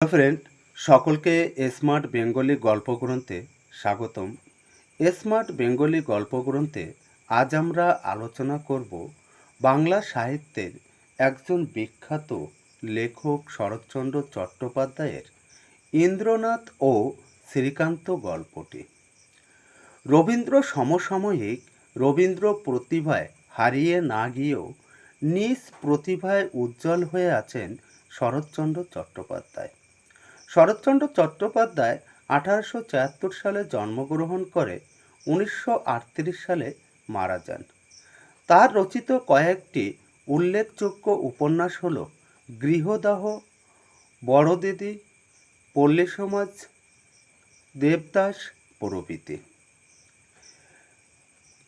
Friend সকলকে smart Bengali গল্প গ্রন্থে স্বাগতম। স্মার্ট বেঙ্গলি গল্প গ্রন্থে আজ আমরা আলোচনা করব বাংলা সাহিত্যের একজন বিখ্যাত লেখক শরৎচন্দ্র চট্টোপাধ্যায়ের ইন্দ্রনাথ ও শ্রীকান্ত গল্পটি। রবীন্দ্র সমসাময়িক রবীন্দ্র প্রতিভায় হারিয়ে না গিয়েও নিজ প্রতিভায় উজ্জ্বল হয়ে আছেন শরৎচন্দ্র চট্টোপাধ্যায়। শরৎচন্দ্র চট্টোপাধ্যায় আঠারোশো ছিয়াত্তর সালে জন্মগ্রহণ করে উনিশশো আটত্রিশ সালে মারা যান। তার রচিত কয়েকটি উল্লেখযোগ্য উপন্যাস হল গৃহদাহ বড় দিদি পল্লী সমাজ, দেবদাস, প্রভৃতি।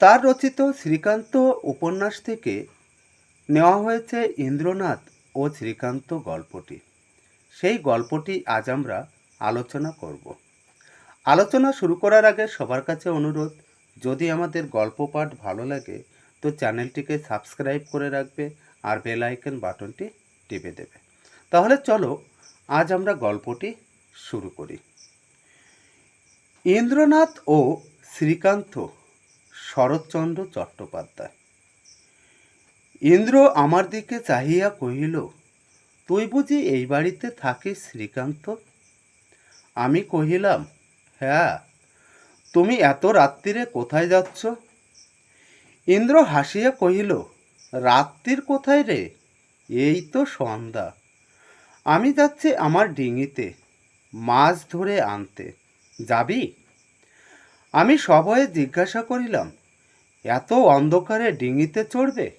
তার রচিত শ্রীকান্ত উপন্যাস থেকে নেওয়া হয়েছে ইন্দ্রনাথ ও শ্রীকান্ত গল্পটি। সেই গল্পটি আজ আমরা আলোচনা করব। আলোচনা শুরু করার আগে সবার কাছে অনুরোধ, যদি আমাদের গল্প পাঠ ভালো লাগে, তো চ্যানেলটিকে সাবস্ক্রাইব করে রাখবে আর বেল আইকন বাটনটি টিপে দেবে। তাহলে চলো আজ আমরা গল্পটি শুরু করি। ইন্দ্রনাথ ও শ্রীকান্ত, শরৎচন্দ্র চট্টোপাধ্যায়। ইন্দ্র আমার দিকে চাহিয়া কহিল তুই বুঝি এই বাড়িতে থাকিস, শ্রীকান্ত? আমি কহিলাম হ্যাঁ। তুমি এত রাত্রিরে কোথায় যাচ্ছ? ইন্দ্র হাসিয়া কহিল, রাত্রির কোথায় রে? এই তো সন্ধ্যা। আমি যাচ্ছি আমার ডিঙিতে, মাছ ধরে আনতে। যাবি? আমি সভয়ে জিজ্ঞাসা করিলাম, এত অন্ধকারে ডিঙিতে চড়বে?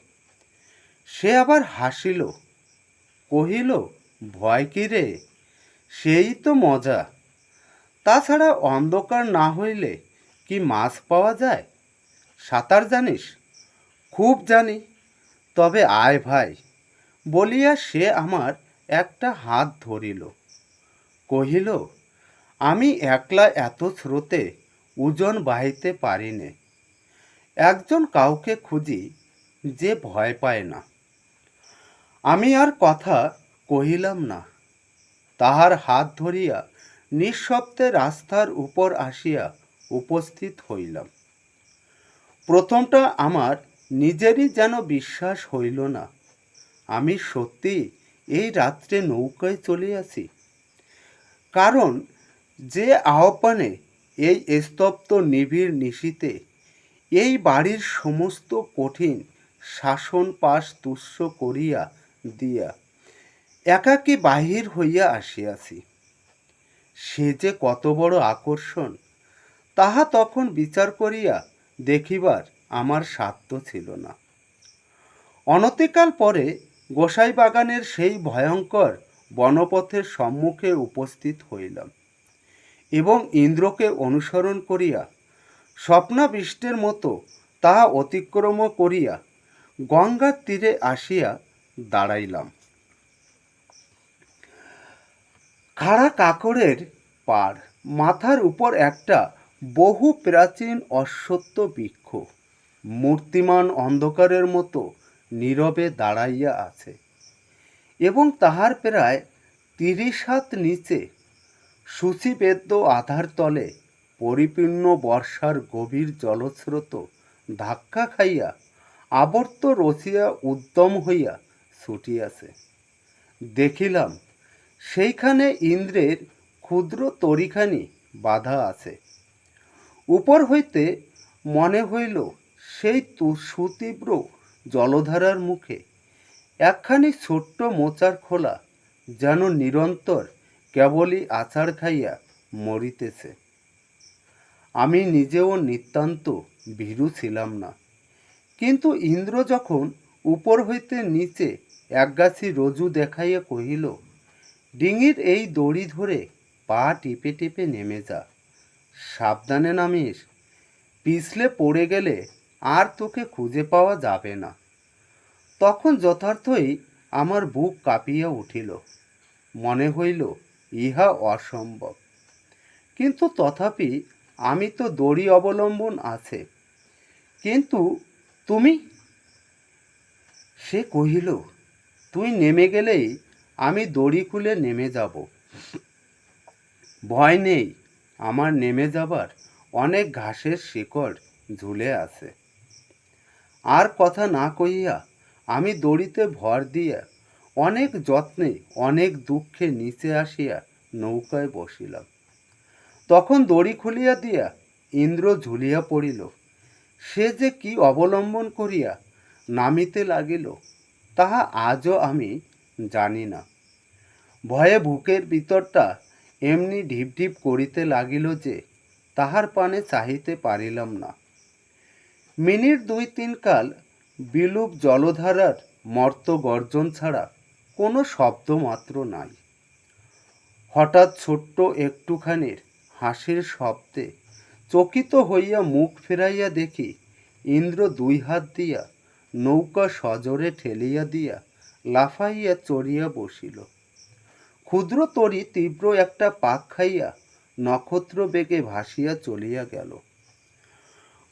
সে আবার হাসিল কহিল, ভয় কি রে? সেই তো মজা। তাছাড়া অন্ধকার না হইলে কি মাছ পাওয়া যায়? সাঁতার জানিস? খুব জানি। তবে আয় ভাই। বলিয়া সে আমার একটা হাত ধরিল। কহিল, আমি একলা এত স্রোতে ওজন বাহিতে পারি নে। একজন কাউকে খুঁজি যে ভয় পায় না। আমি আর কথা কহিলাম না। তাহার হাত ধরিয়া নিঃশব্দে রাস্তার উপর আসিয়া উপস্থিত হইলাম। প্রথমটা আমার নিজেরই যেন বিশ্বাস হইল না। আমি সত্যি এই রাত্রে নৌকায় চলিয়াছি। কারণ যে আহ্বানে এই স্তব্ধ নিবিড় নিশীতে এই বাড়ির সমস্ত কঠিন শাসন পাশ তুষ্য করিয়া দিয়া, একাকী বাহির হইয়া আসিয়াছি। সে যে কত বড় আকর্ষণ, তাহা তখন বিচার করিয়া দেখিবার আমার সাধ্য ছিল না। অনতিকাল পরে গোসাই বাগানের সেই ভয়ঙ্কর বনপথের সম্মুখে উপস্থিত হইলাম এবং ইন্দ্রকে অনুসরণ করিয়া স্বপ্নাবিষ্টের মতো তাহা অতিক্রম করিয়া গঙ্গার তীরে আসিয়া দাঁড়াইলাম। খাড়া কাকড়ের পাড়, মাথার উপর একটা বহু প্রাচীন অশ্বত্থ বৃক্ষ, মূর্তিমান অন্ধকারের মতো নীরবে দাঁড়াইয়া আছে এবং তাহার প্রায় তিরিশ হাত নিচে সূচিবেদ্য আধার তলে পরিপূর্ণ বর্ষার গভীর জলস্রোত ধাক্কা খাইয়া আবর্ত রসিয়া উদ্যম হইয়া ছুটিয়াছে দেখিলাম, সেইখানে ইন্দ্রের ক্ষুদ্র তরিখানি বাধা আছে। উপর হইতে মনে হইল, সেই তু, সুতীব্র জলধারার মুখে একখানি ছোট্ট মোচার খোলা যেন নিরন্তর কেবলই আছাড় খাইয়া মরিতেছে। আমি নিজেও নিতান্ত ভীরু ছিলাম না। কিন্তু ইন্দ্র যখন উপর হইতে নিচে একগাছি রজু দেখাইয়া কহিল, ডিঙির এই দড়ি ধরে পা টিপে টিপে নেমে যা। সাবধানে নামিস। পিছলে পড়ে গেলে আর তোকে খুঁজে পাওয়া যাবে না তখন যথার্থই আমার বুক কাঁপিয়া উঠিল। মনে হইল, ইহা অসম্ভব। কিন্তু তথাপি আমি তো দড়ি অবলম্বন আছে। কিন্তু তুমি? সে কহিল তুই নেমে গেলেই আমি দড়ি খুলে নেমে যাব। ভয় নেই, আমার নেমে যাবার অনেক ঘাসের শিকড় ঝুলে আছে। আর কথা না কইয়া আমি দড়িতে ভর দিয়া অনেক যত্নে, অনেক দুঃখে নিচে আসিয়া নৌকায় বসিলাম। তখন দড়ি খুলিয়া দিয়া ইন্দ্র ঝুলিয়া পড়িল। সে যে কি অবলম্বন করিয়া নামিতে লাগিল তাহা আজও আমি জানি না। ভয়ে বুকের ভিতরটা এমনি ঢিপ ঢিপ করিতে লাগিল যে তাহার পানে চাহিতে পারিলাম না। মিনিট দুই তিন কাল বিলুপ জলধারার মর্ত গর্জন ছাড়া কোনো শব্দ মাত্র নাই। হঠাৎ ছোট্ট একটুখানির হাসির শব্দে চকিত হইয়া মুখ ফেরাইয়া দেখি ইন্দ্র দুই হাত দিয়া নৌকা সজোরে ঠেলিয়া দিয়া লাফাইয়া চড়িয়া বসিল। ক্ষুদ্র তরি তীব্র একটা পাক খাইয়া নক্ষত্র বেগে ভাসিয়া চলিয়া গেল।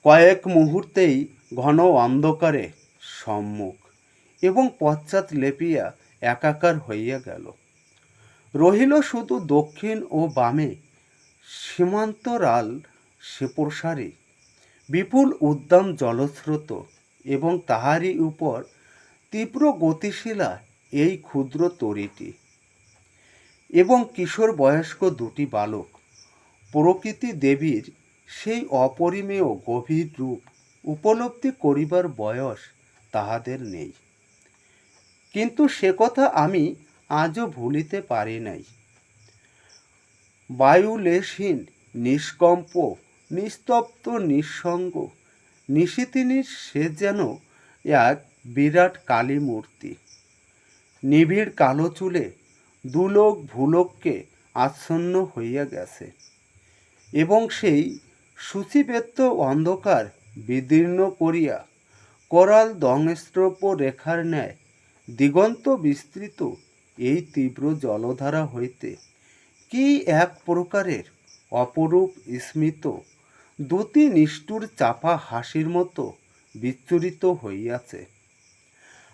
কয়েক মুহূর্তেই ঘন অন্ধকারে সম্মুখ এবং পশ্চাৎ লেপিয়া একাকার হইয়া গেল। রহিল শুধু দক্ষিণ ও বামে সীমান্তরাল সে প্রসারী বিপুল উদ্দাম জলস্রোত এবং তাহারই উপর তীব্র গতিশীলা এই ক্ষুদ্র তরিটি। এবং কিশোর বয়স্ক দুটি বালক, প্রকৃতি দেবীর সেই অপরিমেয় গভীর রূপ উপলব্ধি করিবার বয়স তাহাদের নেই। কিন্তু সে কথা আমি আজও ভুলিতে পারি নাই। বায়ুলেশহীন, নিষ্কম্প, নিস্তব্ধ, নিঃসঙ্গ নিশিতিনির সে যেন এক বিরাট কালী মূর্তি। নিবিড় কালো চুলে দুলোক ভুলোককে আচ্ছন্ন হইয়া গেছে এবং সেই সূচিবেত্ত অন্ধকার বিদীর্ণ করিয়া করাল দংস্ত্রপ রেখার ন্যায় দিগন্ত বিস্তৃত এই তীব্র জলধারা হইতে কি এক প্রকারের অপরূপ স্মিত দুটি নিষ্ঠুর চাপা হাসির মতো বিচ্ছুরিত হইয়াছে।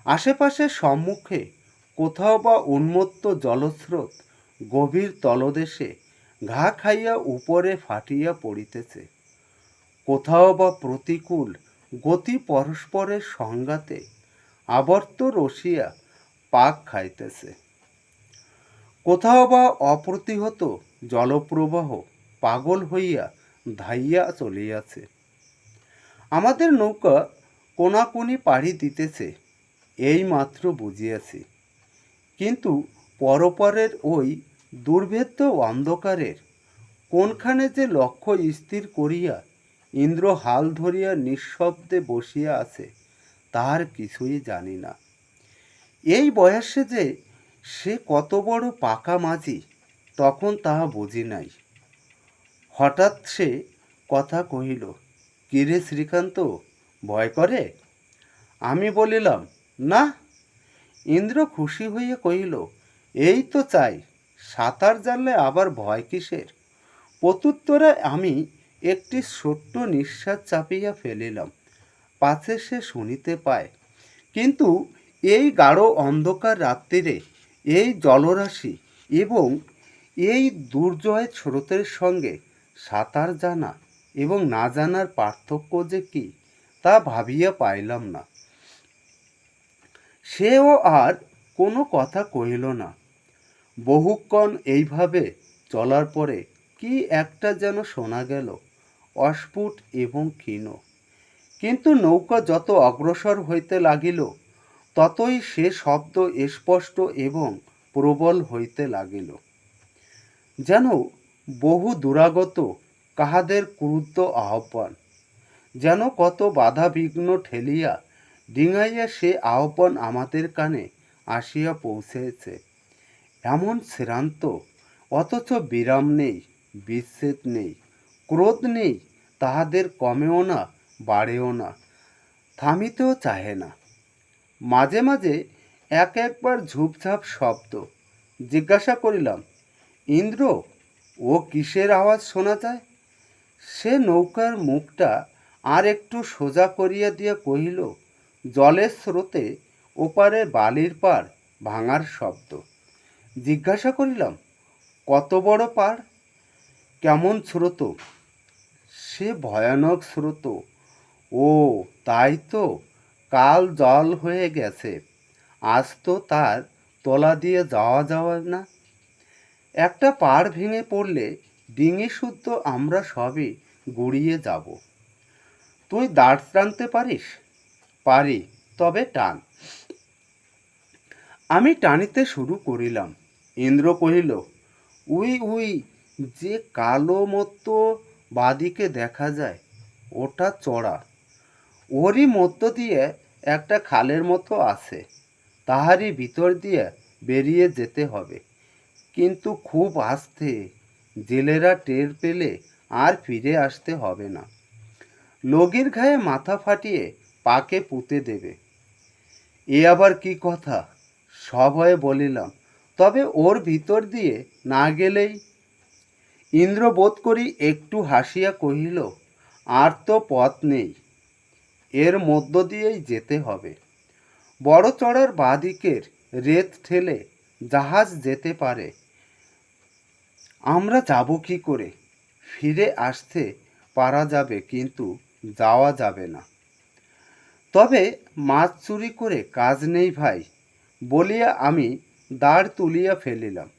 আশেপাশে সম্মুখে কোথাও বা উন্মত্ত জলস্রোত গভীর তলদেশে ঘা খাইয়া উপরে ফাটিয়া পড়িতেছে। কোথাও বা প্রতিকূল গতি পরস্পরের সংঘাতে আবর্ত রসিয়া পাক খাইতেছে। কোথাও বা অপ্রতিহত জলপ্রবাহ পাগল হইয়া ধাইয়া চলিয়াছে। আমাদের নৌকা কোনাকুনি পাড়ি দিতেছে, এই মাত্র বুঝিয়াছি। কিন্তু পরপরের ওই দুর্ভেদ্য অন্ধকারের কোনখানে যে লক্ষ্য স্থির করিয়া ইন্দ্র হাল ধরিয়া নিঃশব্দে বসিয়া আছে, তার কিছুই জানি না। এই বয়সে যে সে কত বড় পাকা মাঝি, তখন তাহা বুঝি নাই। হঠাৎ সে কথা কহিল কিরে শ্রীকান্ত, ভয় করে? আমি বলিলাম, না। ইন্দ্র খুশি হইয়া কহিল, এই তো চাই, সাঁতার জানলে আবার ভয় কিসের? প্রত্যুত্তরে আমি একটি ছোট্ট নিঃশ্বাস চাপিয়া ফেলিলাম, পাছে সে শুনিতে পায়। কিন্তু এই গাঢ় অন্ধকার রাত্রিরে এই জলরাশি এবং এই দুর্জয় স্রোতের সঙ্গে সাঁতার জানা এবং না জানার পার্থক্য যে কি, তা ভাবিয়া পাইলাম না। সেও আর কোনো কথা কহিল না। বহুক্ষণ এইভাবে চলার পরে কি একটা যেন শোনা গেল, অস্ফুট এবং ক্ষীণ। কিন্তু নৌকা যত অগ্রসর হইতে লাগিল, ততই সে শব্দ স্পষ্ট এবং প্রবল হইতে লাগিল। যেন বহু দুরাগত কাহাদের ক্রুদ্ধ আহ্বান। যেন কত বাধা বিঘ্ন ঠেলিয়া ডিঙাইয়া সে আহ্বান আমাদের কানে আসিয়া পৌঁছেছে। এমন শ্রান্ত, অথচ বিরাম নেই, বিচ্ছেদ নেই, ক্রোধ নেই, তাহাদের কমেও না, বাড়েও না, থামিতেও চাহে না। মাঝে মাঝে এক একবার ঝুপঝাপ শব্দ, জিজ্ঞাসা করিলাম, ইন্দ্র ও কিসের আওয়াজ শোনা যায় সে নৌকার মুখটা আর একটু সোজা করিয়া দিয়া কহিল, জলের স্রোতে ওপারে বালির পার ভাঙার শব্দ। জিজ্ঞাসা করিলাম, কত বড় পাড় কেমন স্রোত? সে ভয়ানক স্রোত। ও, তাই তো, কাল জল হয়ে গেছে। আজ তো তার তলা দিয়ে যাওয়া যাওয়া না। একটা পাড় ভেঙে পড়লে ডিঙি শুদ্ধ আমরা সবই গড়িয়ে যাব। তুই দাঁড় টানতে পারিস? পারি, তবে টান। আমি টানিতে শুরু করিলাম। ইন্দ্র কহিল, উই উই, যে কালো মতো বাদিকে দেখা যায়, ওটা চড়া। ওরই মধ্য দিয়ে একটা খালের মতো আছে, তাহারই ভিতর দিয়ে বেরিয়ে যেতে হবে। কিন্তু খুব আস্তে জেলেরা টের পেলে আর ফিরে আসতে হবে না। লগির ঘায়ে মাথা ফাটিয়ে পাকে পুঁতে দেবে। এ আবার কি কথা? সভয়ে বলিলাম, তবে ওর ভিতর দিয়ে না গেলেই? ইন্দ্র বোধ করি একটু হাসিয়া কহিল, আর তো পথ নেই। এর মধ্য দিয়েই যেতে হবে। বড় চড়ার বাদিকের রেত ঠেলে জাহাজ যেতে পারে। আমরা যাব কি করে? ফিরে আসতে পারা যাবে কিন্তু যাওয়া যাবে না। তবে মাছ চুরি করে কাজ নেই ভাই, বলিয়া আমি দাঁড় তুলিয়া ফেলিলাম।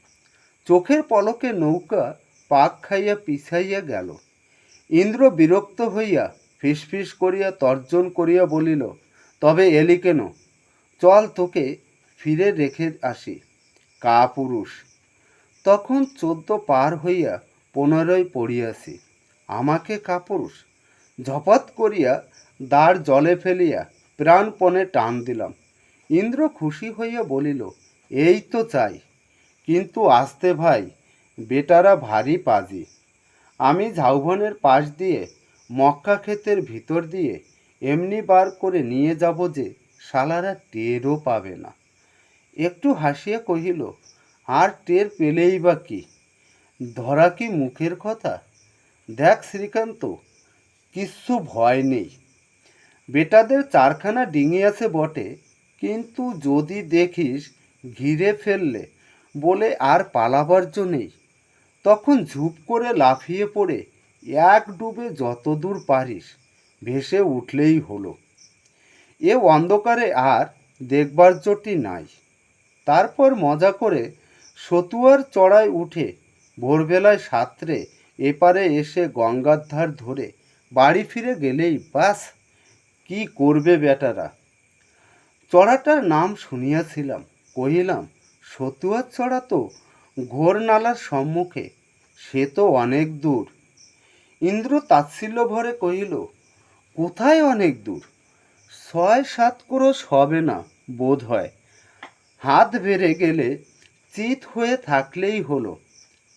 চোখের পলকে নৌকা পাক খাইয়া পিছাইয়া গেল। ইন্দ্র বিরক্ত হইয়া ফিসফিস করিয়া তর্জন করিয়া বলিল, তবে এলি কেন? চল তোকে ফিরে রেখে আসি। কা পুরুষ তখন চোদ্দ পার হইয়া পনেরোই পড়িয়াছি। আমাকে কাপুরুষ, ঝপাত করিয়া দাঁড় জলে ফেলিয়া প্রাণপণে টান দিলাম। ইন্দ্র খুশি হইয়া বলিল, এই তো চাই, কিন্তু আসতে ভাই, বেটারা ভারী পাজি। আমি ঝাউবনের পাশ দিয়ে মক্কা ক্ষেতের ভিতর দিয়ে এমনি বার করে নিয়ে যাব যে শালারা টেরও পাবে না। একটু হাসিয়া কহিল আর টের পেলেই বা কি? ধরা কি মুখের কথা? দেখ শ্রীকান্ত, কিচ্ছু ভয় নেই। বেটাদের চারখানা ডিঙি আছে বটে, কিন্তু যদি দেখিস ঘিরে ফেললে বলে আর পালাবার জো নেই। তখন ঝুপ করে লাফিয়ে পড়ে এক ডুবে যত দূর পারিস, ভেসে উঠলেই হলো। এ অন্ধকারে আর দেখবার জোটি নাই। তারপর মজা করে সতুয়ার চড়ায় উঠে ভোরবেলায় সাঁতরে এপারে এসে গঙ্গার ধার ধরে বাড়ি ফিরে গেলেই বাস, কি করবে বেটারা? চড়াটার নাম শুনিয়াছিলাম, কহিলাম, সতুয়ার চড়া তো ঘোর নালার সম্মুখে, সে তো অনেক দূর। ইন্দ্র তাচ্ছিল্য ভরে কহিল, কোথায় অনেক দূর? ছয় সাত ক্রোশ হবে না বোধ হয় হাত বেড়ে গেলে চিত হয়ে থাকলেই হলো।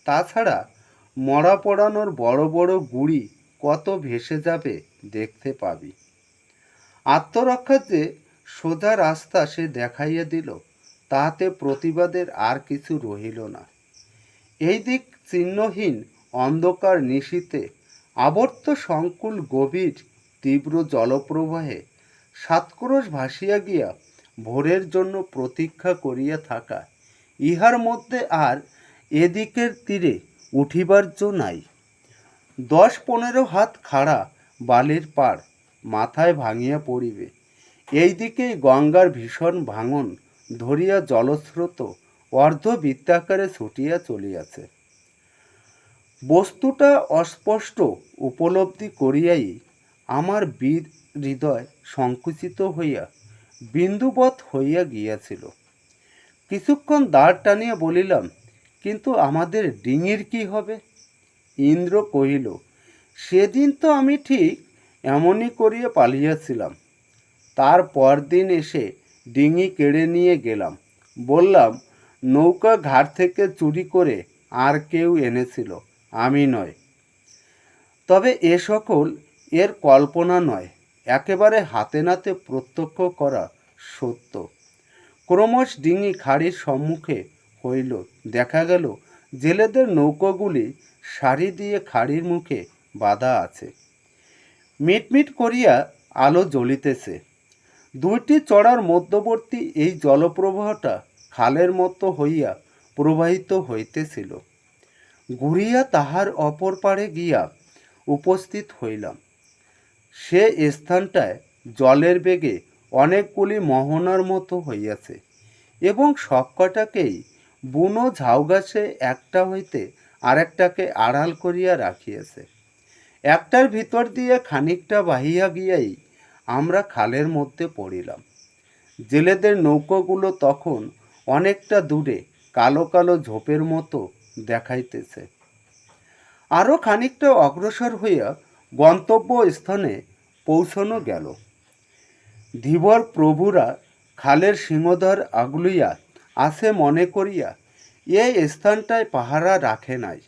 তাছাড়া মরা পড়ানোর বড় বড় গুড়ি কত ভেসে যাবে দেখতে পাবি। আত্মরক্ষার যে সোজা রাস্তা সে দেখাইয়া দিল তাহাতে প্রতিবাদের আর কিছু রহিল না। এই দিক চিহ্নহীন অন্ধকার নিশীতে আবর্ত সংকুল গভীর তীব্র জলপ্রবাহে সাতক্রোশ ভাসিয়া গিয়া ভোরের জন্য প্রতীক্ষা করিয়া থাকা ইহার মধ্যে আর এদিকের তীরে উঠিবার জো নাই। দশ পনেরো হাত খাড়া বালির পাড় মাথায় ভাঙিয়া পড়িবে। এই দিকেই গঙ্গার ভীষণ ভাঙন ধরিয়া জলস্রোত অর্ধ বৃত্তাকারে ছুটিয়া চলিয়াছে। বস্তুটা অস্পষ্ট উপলব্ধি করিয়াই আমার বীর হৃদয় সংকুচিত হইয়া বিন্দুবৎ হইয়া গিয়াছিল। কিছুক্ষণ দাঁড় টানিয়া বলিলাম, কিন্তু আমাদের ডিঙির কি হবে? ইন্দ্র কহিল, সেদিন তো আমি ঠিক এমনই করিয়া পালিয়েছিলাম। তার পরদিন এসে ডিঙি কেড়ে নিয়ে গেলাম। বললাম, নৌকা ঘাট থেকে চুরি করে আর কেউ এনেছিল, আমি নয়। তবে এ সকল এর কল্পনা নয়। একেবারে হাতে নাতে প্রত্যক্ষ করা সত্য। ক্রমশ ডিঙি খাড়ির সম্মুখে হইল। দেখা গেল, জেলেদের নৌকোগুলি সারি দিয়ে খাড়ির মুখে বাঁধা আছে। মিটমিট করিয়া আলো জ্বলিতেছে। দুইটি চড়ার মধ্যবর্তী এই জলপ্রবাহটা খালের মতো হইয়া প্রবাহিত হইতেছিল। ঘুরিয়া তাহার অপর পাড়ে গিয়া উপস্থিত হইলাম। সে স্থানটায় জলের বেগে অনেকগুলি মোহনার মতো হইয়াছে এবং সবকটাকেই বুনো ঝাউগাছে একটা হইতে আরেকটাকে আড়াল করিয়া রাখিয়াছে। একটার ভিতর দিয়ে খানিকটা বাহিয়া গিয়াই আমরা খালের মধ্যে পড়িলাম। জেলেদের নৌকোগুলো তখন অনেকটা দূরে কালো কালো ঝোপের মতো দেখাইতেছে। আরও খানিকটা অগ্রসর হইয়া গন্তব্য স্থানে পৌঁছানো গেল। ধীবর প্রভুরা খালের সিংহধর আগলুইয়া আসে মনে করিয়া এই স্থানটায় পাহারা রাখে নাই।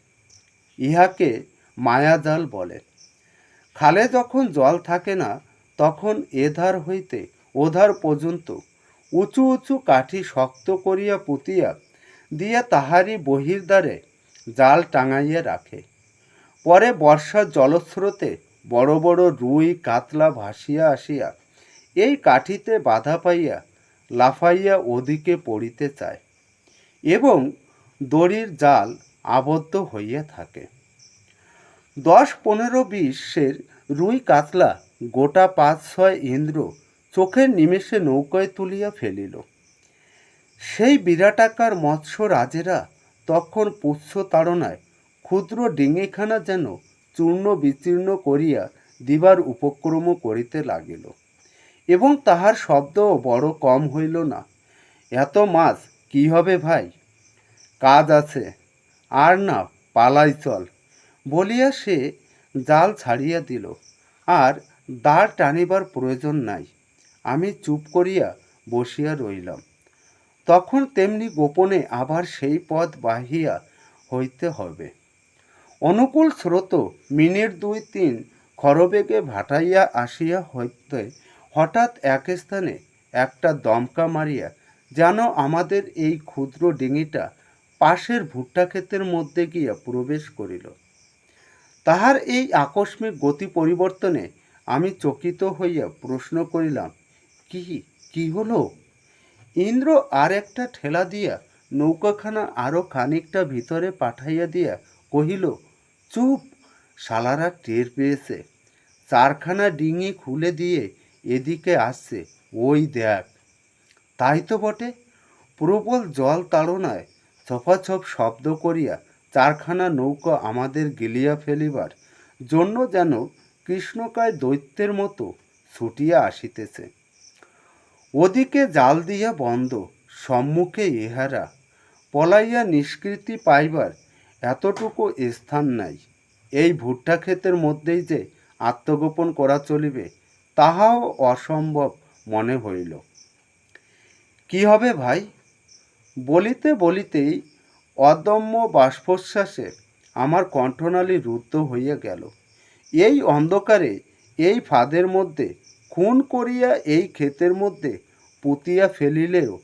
ইহাকে মায়াজাল বলে। খালে যখন জল থাকে না, তখন এধার হইতে ওধার পর্যন্ত উঁচু উঁচু কাঠি শক্ত করিয়া পুতিয়া দিয়া তাহারই বহির্দ্বারে জাল টাঙাইয়া রাখে। পরে বর্ষার জলস্রোতে বড় বড় রুই, কাতলা ভাসিয়া আসিয়া এই কাঠিতে বাধা পাইয়া লাফাইয়া ওদিকে পড়িতে চায় এবং দড়ির জাল আবদ্ধ হইয়া থাকে। দশ পনেরো বিশের রুই কাতলা গোটা পাঁচ ছয় ইন্দ্র চোখের নিমেষে নৌকায় তুলিয়া ফেলিল। সেই বিরাটাকার মৎস্য রাজেরা তখন পুচ্ছ তাড়নায় ক্ষুদ্র ডিঙিখানা যেন চূর্ণ বিচীর্ণ করিয়া দিবার উপক্রম করিতে লাগিল। এবং তাহার শব্দও বড় কম হইল না। এত মাছ কি হবে ভাই? কাজ আছে, আর না পালাই চল, বলিয়া সে জাল ছাড়িয়া দিল। আর দাঁড় টানিবার প্রয়োজন নাই, আমি চুপ করিয়া বসিয়া রইলাম। তখন তেমনি গোপনে আবার সেই পথ বাহিয়া হইতে হবে। অনুকূল স্রোত মিনিট দুই তিন খরবেগে ভাটাইয়া আসিয়া হইতে হঠাৎ এক স্থানে একটা দমকা মারিয়া, যেন আমাদের এই ক্ষুদ্র ডিঙিটা পাশের ভুট্টা ক্ষেতের মধ্যে গিয়া প্রবেশ করিল। তাহার এই আকস্মিক গতি পরিবর্তনে আমি চকিত হইয়া প্রশ্ন করিলাম, কি কি হলো? ইন্দ্র আর একটা ঠেলা দিয়া নৌকাখানা আরও খানিকটা ভিতরে পাঠাইয়া দিয়া কহিল, চুপ, শালারা টের পেয়েছে। চারখানা ডিঙি খুলে দিয়ে এদিকে আসছে ওই দেখ তাই তো বটে। প্রবল জল তাড়নায় ছপাছপ শব্দ করিয়া চারখানা নৌকা আমাদের গিলিয়া ফেলিবার জন্য যেন কৃষ্ণকায় দৈত্যের মতো ছুটিয়া আসিতেছে। ওদিকে জাল দিয়া বন্ধ, সম্মুখে ইহারা পলাইয়া নিষ্কৃতি পাইবার এতটুকু স্থান নাই। এই ভুট্টা ক্ষেতের মধ্যেই যে আত্মগোপন করা চলিবে তাহাও অসম্ভব মনে হইল। কি হবে ভাই? বলিতে বলিতেই অদম্য বাষ্পশ্বাসে আমার কণ্ঠনালী রুদ্ধ হইয়া গেল। এই অন্ধকারে, এই ফাঁদের মধ্যে, খুন করিয়া এই ক্ষেতের মধ্যে পুতিয়া ফেলিলেও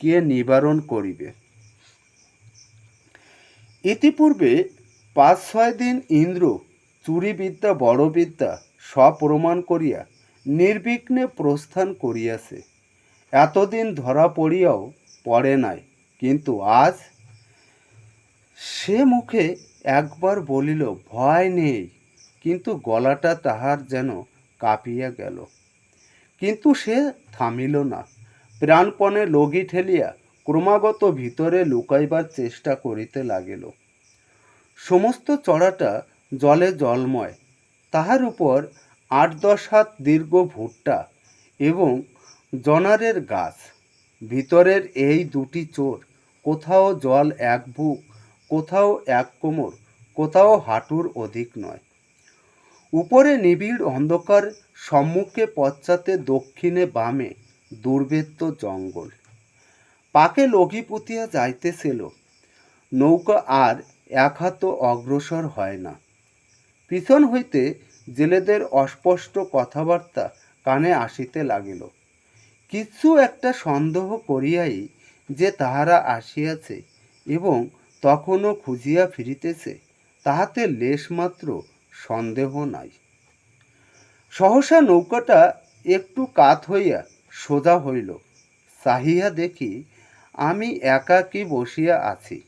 কে নিবারণ করিবে? ইতিপূর্বে পাঁচ ছয় দিন ইন্দ্র চুরিবিদ্যা বড় বিদ্যা সপ্রমাণ করিয়া নির্বিঘ্নে প্রস্থান করিয়াছে। এতদিন ধরা পড়িয়াও পড়ে নাই। কিন্তু আজ সে মুখে একবার বলিল, ভয় নেই। কিন্তু গলাটা তাহার যেন কাঁপিয়া গেল। কিন্তু সে থামিল না। প্রাণপণে লগি ঠেলিয়া ক্রমাগত ভিতরে লুকাইবার চেষ্টা করিতে লাগিল। সমস্ত চড়াটা জলে জলময়। তাহার উপর আট দশ হাত দীর্ঘ ভুট্টা এবং জনারের গাছ। ভিতরের এই দুটি চোর, কোথাও জল এক বুক, কোথাও এক কোমর, কোথাও হাঁটুর অধিক নয়। উপরে নিবিড় অন্ধকার, সম্মুখে পশ্চাতে দক্ষিণে বামে দুর্বেত্য জঙ্গল। পাকে লগি পুতিয়া যাইতেছিল। নৌকা আর এক হাত অগ্রসর হয় না। পিছন হইতে জেলেদের অস্পষ্ট কথাবার্তা কানে আসিতে লাগিল। কিছু একটা সন্দেহ করিয়াই যে তাহারা আসিয়াছে এবং তখনও খুঁজিয়া ফিরিতেছে, তাহাতে লেশমাত্র সন্দেহ নাই। সহসা নৌকাটা একটু কাত হইয়া সোজা হইল। চাহিয়া দেখি আমি একাকী বসিয়া আছি,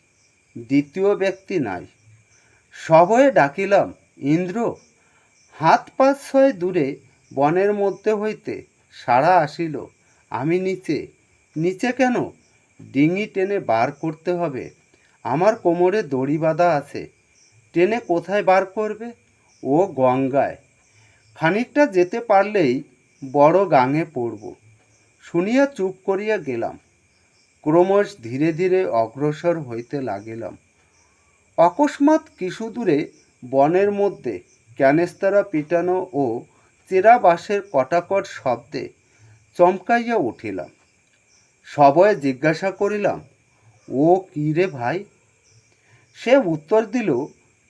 দ্বিতীয় ব্যক্তি নাই। সবয়ে ডাকিলাম, ইন্দ্র হাত পাঁচ ছয় দূরে বনের মধ্যে হইতে সাড়া আসিল। আমি নিচে নিচে কেন? ডিঙি টেনে বার করতে হবে। আমার কোমরে দড়ি বাঁধা আছে। টেনে কোথায় বার করবে? ও গঙ্গায়। খানিকটা যেতে পারলেই বড় গাঙে পড়ব। শুনিয়া চুপ করিয়া গেলাম। ক্রমশ ধীরে ধীরে অগ্রসর হইতে লাগিলাম। অকস্মাৎ কিছু দূরে বনের মধ্যে ক্যানেস্তারা পিটানো ও চেরা বাঁশের কটাকট শব্দে চমকাইয়া উঠিলাম। সবয়ে জিজ্ঞাসা করিলাম, ও কী রে ভাই? সে উত্তর দিল,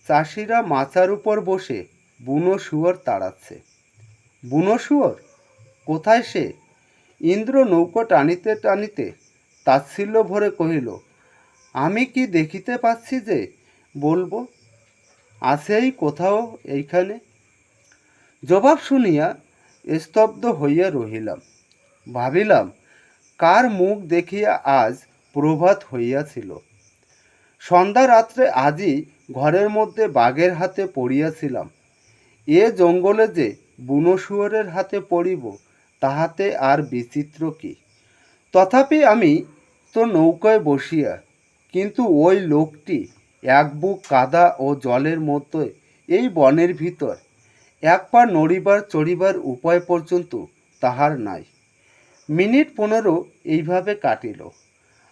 চাষিরা মাচার উপর বসে বুনো শুয়োর তাড়াচ্ছে। বুনো শুয়োর? কোথায় সে? ইন্দ্র নৌকো টানিতে টানিতে তাচ্ছিল্য ভরে কহিল, আমি কি দেখিতে পাচ্ছি যে, বলব? আছেই কোথাও এইখানে। জবাব শুনিয়া স্তব্ধ হইয়া রহিলাম। ভাবিলাম, কার মুখ দেখিয়া আজ প্রভাত হইয়াছিল? সন্ধ্যা রাত্রে আজই ঘরের মধ্যে বাঘের হাতে পড়িয়াছিলাম। এ জঙ্গলে যে বুনো শুয়োরের হাতে পড়িব, তাহাতে আর বিচিত্র কি? তথাপি আমি তো নৌকায় বসিয়া, কিন্তু ওই লোকটি এক বুক কাদা ও জলের মধ্যে, এই বনের ভিতর। এক পা নড়িবার চড়িবার উপায় পর্যন্ত তাহার নাই। মিনিট পনেরো এইভাবে কাটিল।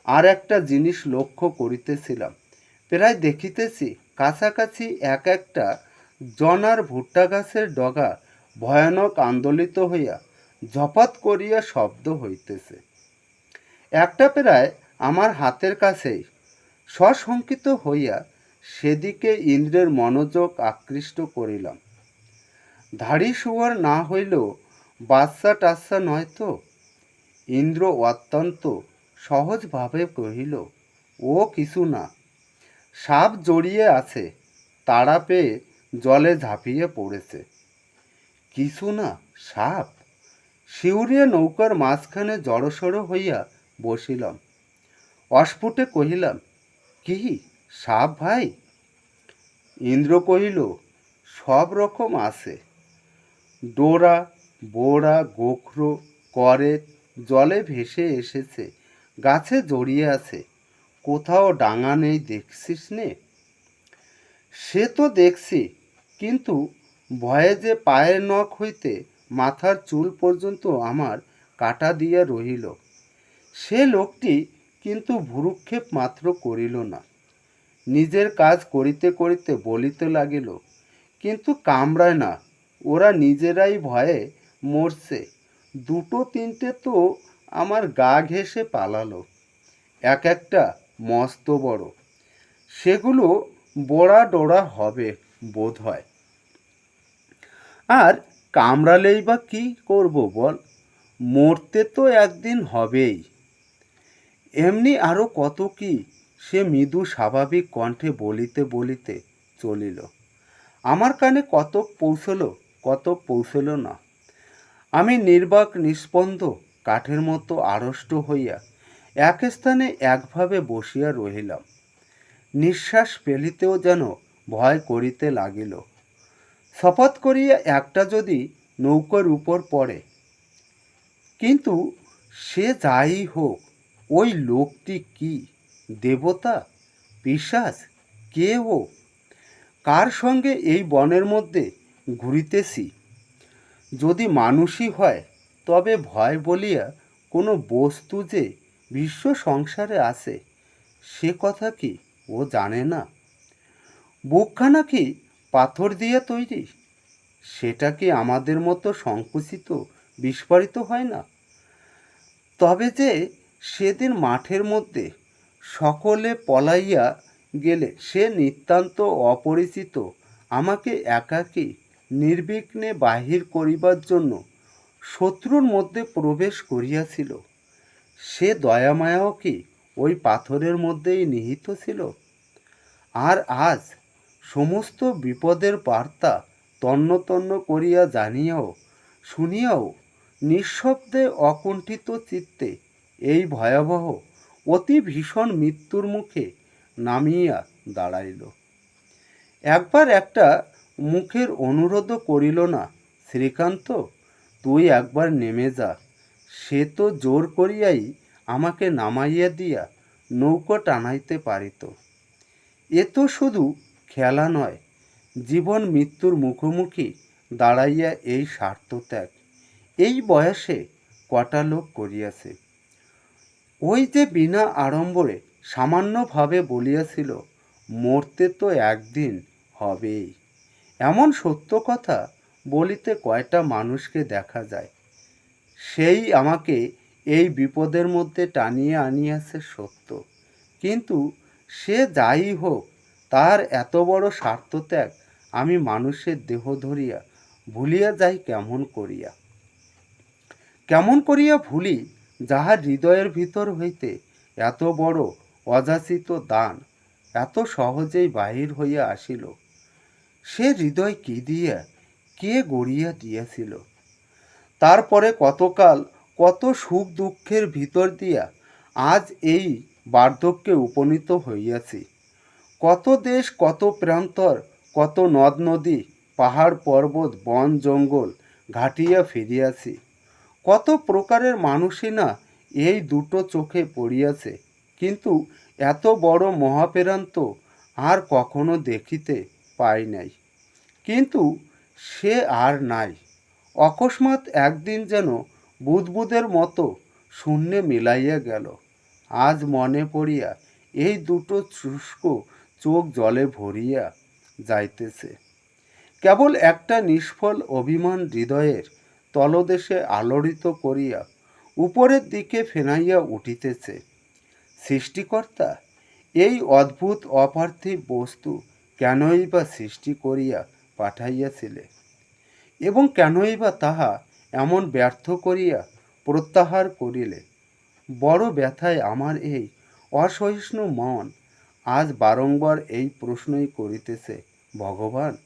আর একটা জিনিস লক্ষ্য করিতেছিলাম। প্রায় দেখিতেছি কাছাকাছি এক একটা জনার ভুট্টা গাছের ডগা ভয়ানক আন্দোলিত হইয়া ঝপাত করিয়া শব্দ হইতেছে। একটা প্রায় আমার হাতের কাছেই সশঙ্কিত হইয়া সেদিকে ইন্দ্রের মনোযোগ আকৃষ্ট করিলাম। ধাড়ি শুয়ার না হইলেও বাচ্চা টাচ্চা নয় তো? ইন্দ্র অত্যন্ত সহজভাবে কহিল, ও কিছু না। সাপ জড়িয়ে আছে তাড়া পেয়ে জলে ঝাঁপিয়ে পড়েছে। কিছু না, সাপ? শিউরিয়া নৌকার মাঝখানে জড়সড় হইয়া বসিলাম। অস্ফুটে কহিলাম কি সাপ ভাই? ইন্দ্র কহিল, সব রকম আছে। ডোরা বোড়া গোখরো, করে জলে ভেসে এসেছে, গাছে জড়িয়ে আছে। কোথাও ডাঙা নেই, দেখছিস নে? সে তো দেখছি, কিন্তু ভয়ে যে পায়ের নখ হইতে মাথার চুল পর্যন্ত আমার কাটা দিয়া রহিল। সে লোকটি কিন্তু ভুরুক্ষেপ মাত্র করিল না। নিজের কাজ করিতে করিতে বলিতে লাগিল, কিন্তু কামড়ায় না, ওরা নিজেরাই ভয়ে মরছে। দুটো তিনটে তো আমার গা ঘেঁষে পালালো, এক একটা মস্ত বড়। সেগুলো বড়া ডোড়া হবে বোধ হয়। আর কামড়ালেই বা কী করব বল, মরতে তো একদিন হবেই। এমনি আরও কত কি? সে মৃদু স্বাভাবিক কণ্ঠে বলিতে বলিতে চলিল। আমার কানে কত পৌঁছল কত পৌঁছল না। আমি নির্বাক নিস্পন্দ কাঠের মতো আড়ষ্ট হইয়া এক স্থানে একভাবে বসিয়া রহিলাম। নিঃশ্বাস ফেলিতেও যেন ভয় করিতে লাগিল। শপথ করিয়া একটা যদি নৌকার উপর পড়ে, কিন্তু সে যাই হোক ওই লোকটি কি দেবতা, পিশাচ, কে ও? কার সঙ্গে এই বনের মধ্যে ঘুরিতেছি? যদি মানুষই হয়, তবে ভয় বলিয়া কোনো বস্তু যে বিশ্ব সংসারে আছে, সে কথা কি ও জানে না? বুকখানা কি পাথর দিয়ে তৈরি? সেটা কি আমাদের মতো সংকুচিত, বিস্ফোরিত হয় না? তবে যে সেদিন মাঠের মধ্যে সকলে পলাইয়া গেলে সে নিতান্ত অপরিচিত। আমাকে একাকী নির্বিঘ্নে বাহির করিবার জন্য শত্রুর মধ্যে প্রবেশ করিয়াছিল। সে দয়ামায়াও কি ওই পাথরের মধ্যেই নিহিত ছিল? আর আজ সমস্ত বিপদের বার্তা তন্ন তন্ন করিয়া জানিয়াও, শুনিয়াও নিঃশব্দে অকুণ্ঠিত চিত্তে এই ভয়াবহ, অতি ভীষণ মৃত্যুর মুখে নামিয়া দাঁড়াইল। একবার একটা মুখের অনুরোধও করিল না, শ্রীকান্ত, তুই একবার নেমে যা। সে তো জোর করিয়াই আমাকে নামাইয়া দিয়া নৌকো টানাইতে পারিত। এ তো শুধু খেলা নয়, জীবন মৃত্যুর মুখোমুখি দাঁড়াইয়া এই স্বার্থত্যাগ। এই বয়সে কটা লোক করিয়াছে? ওই যে বিনা আড়ম্বরে সামান্যভাবে বলিয়াছিল, মরতে তো একদিন হবেই। এমন সত্য কথা বলিতে কয়টা মানুষকে দেখা যায়। সেই আমাকে এই বিপদের মধ্যে টানিয়ে আনিয়াছে সত্য। কিন্তু সে যাই হোক, তার এত বড় স্বার্থত্যাগ আমি মানুষের দেহ ধরিয়া ভুলিয়া যাই কেমন করিয়া? কেমন করিয়া ভুলি যাহার হৃদয়ের ভিতর হইতে এত বড় অযাচিত দান এত সহজেই বাহির হইয়া আসিল। সে হৃদয় কি দিয়া, কে গড়িয়া দিয়াছিল? তারপরে কতকাল, কত সুখ দুঃখের ভিতর দিয়া আজ এই বার্ধক্যে উপনীত হইয়াছি। কত দেশ, কত প্রান্তর, কত নদ নদী, পাহাড় পর্বত, বন জঙ্গল ঘাটিয়া ফিরিয়াছি। কত প্রকারের মানুষই না এই দুটো চোখে পড়িয়াছে। কিন্তু এত বড় মহাপেরান্ত আর কখনো দেখিতে পাই নাই। কিন্তু সে আর নাই। অকস্মাৎ একদিন যেন বুদবুদের মতো শূন্যে মিলাইয়া গেল। আজ মনে পড়িয়া এই দুটো শুষ্ক চোখ জলে ভরিয়া যাইতেছে। কেবল একটা নিষ্ফল অভিমান হৃদয়ের তলদেশে আলোড়িত করিয়া উপরের দিকে ফেনাইয়া উঠিতেছে। সৃষ্টিকর্তা, এই অদ্ভুত অপার্থিব বস্তু কেনই বা সৃষ্টি করিয়া পাঠাইয়াছিলে? এবং কেনই বা তাহা এমন ব্যর্থ করিয়া প্রত্যাহার করিলে? বড় ব্যথায় আমার এই অসহিষ্ণু মন আজ বারংবার এই প্রশ্নই করিতেছে, ভগবান!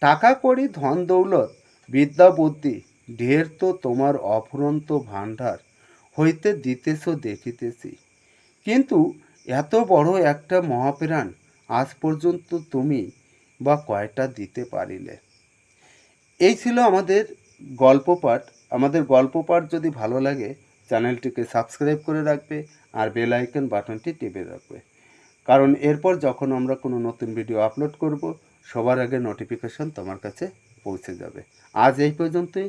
টাকা করি ধন দৌলত, বিদ্যা বুদ্ধি ঢের তো তোমার অফুরন্ত ভাণ্ডার হইতে দিতেছ, দেখিতেছি। কিন্তু এত বড় একটা মহাপ্রাণ আজ পর্যন্ত তুমি বা কয়টা দিতে পারিলে? এই ছিল আমাদের গল্প পাঠ। আমাদের গল্প পাঠ যদি ভালো লাগে, চ্যানেলটিকে সাবস্ক্রাইব করে রাখবে আর বেল আইকন বাটনটি টিপে রাখবে। কারণ এরপর যখন আমরা কোনো নতুন ভিডিও আপলোড করব, সবার আগে নোটিফিকেশন তোমার কাছে পৌঁছে যাবে। আজ এই পর্যন্তই।